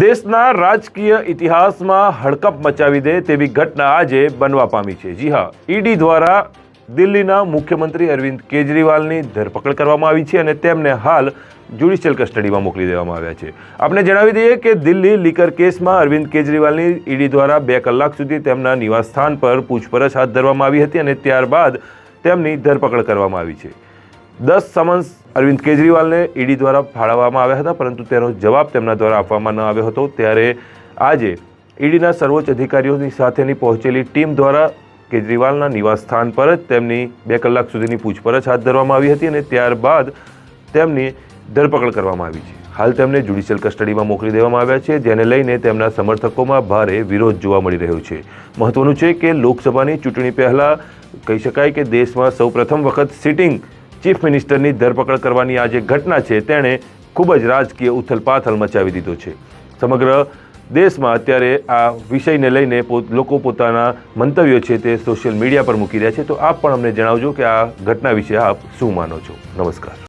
દેશના રાજકીય ઇતિહાસમાં હડકંપ મચાવી દે તેવી ઘટના આજે બનવા પામી છે. જી હા, ઈડી દ્વારા દિલ્હીના મુખ્યમંત્રી અરવિંદ કેજરીવાલની ધરપકડ કરવામાં આવી છે અને તેમને હાલ જ્યુડિશિયલ કસ્ટડીમાં મોકલી દેવામાં આવ્યા છે. આપણે જણાવી દઈએ કે દિલ્હી લીકર કેસમાં અરવિંદ કેજરીવાલની ઈડી દ્વારા બે કલાક સુધી તેમના નિવાસસ્થાન પર પૂછપરછ હાથ ધરવામાં આવી હતી અને ત્યારબાદ તેમની ધરપકડ કરવામાં આવી છે. દસ સમન્સ અરવિંદ કેજરીવાલને ઈડી દ્વારા ફાળવવામાં આવ્યા હતા, પરંતુ તેનો જવાબ તેમના દ્વારા આપવામાં ન આવ્યો હતો. ત્યારે આજે ઈડીના સર્વોચ્ચ અધિકારીઓની સાથેની પહોંચેલી ટીમ દ્વારા કેજરીવાલના નિવાસસ્થાન પર જ તેમની બે કલાક સુધીની પૂછપરછ હાથ ધરવામાં આવી હતી અને ત્યારબાદ તેમની ધરપકડ કરવામાં આવી છે. હાલ તેમને જ્યુડિશિયલ કસ્ટડીમાં મોકલી દેવામાં આવ્યા છે, જેને લઈને તેમના સમર્થકોમાં ભારે વિરોધ જોવા મળી રહ્યો છે. મહત્વનું છે કે લોકસભાની ચૂંટણી પહેલાં કહી શકાય કે દેશમાં સૌ પ્રથમ વખત સિટિંગ ચીફ મિનિસ્ટરની ધરપકડ કરવાની આ જે ઘટના છે, તેણે ખૂબ જ રાજકીય ઉથલપાથલ મચાવી દીધો છે. સમગ્ર દેશમાં અત્યારે આ વિષયને લઈને લોકો પોતાના મંતવ્યો છે તે સોશિયલ મીડિયા પર મૂકી રહ્યા છે. તો આપ પણ અમને જણાવજો કે આ ઘટના વિશે આપ શું માનો છો? નમસ્કાર.